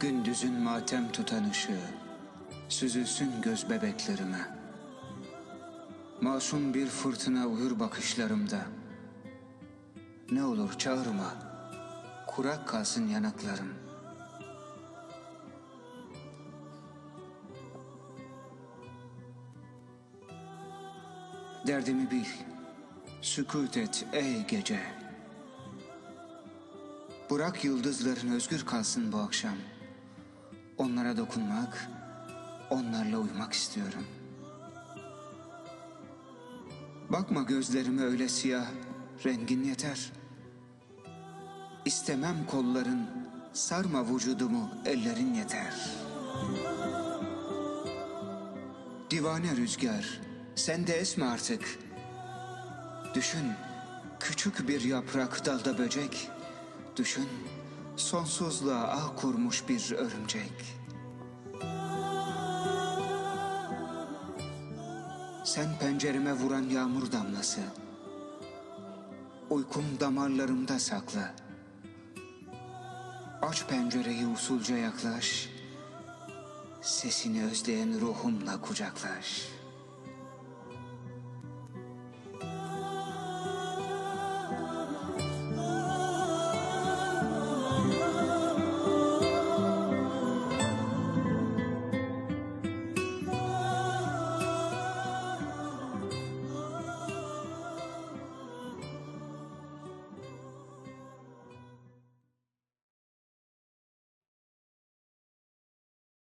Gündüzün matem tutan ışığı Süzülsün göz bebeklerime. Masum bir fırtına uyur bakışlarımda. Ne olur çağırma Kurak kalsın yanaklarım. Derdimi bil Sükut et ey gece. Bırak yıldızların özgür kalsın bu akşam Onlara dokunmak Onlarla uyumak istiyorum. Bakma gözlerime öyle siyah Rengin yeter. İstemem kolların Sarma vücudumu ellerin yeter. Divane rüzgar Sen de esme artık. Düşün küçük bir yaprak dalda böcek. Düşün sonsuzluğa ağ kurmuş bir örümcek. Sen pencereme vuran yağmur damlası. Uykum damarlarımda saklı. Aç pencereyi usulca yaklaş. Sesini özleyen ruhumla kucaklaş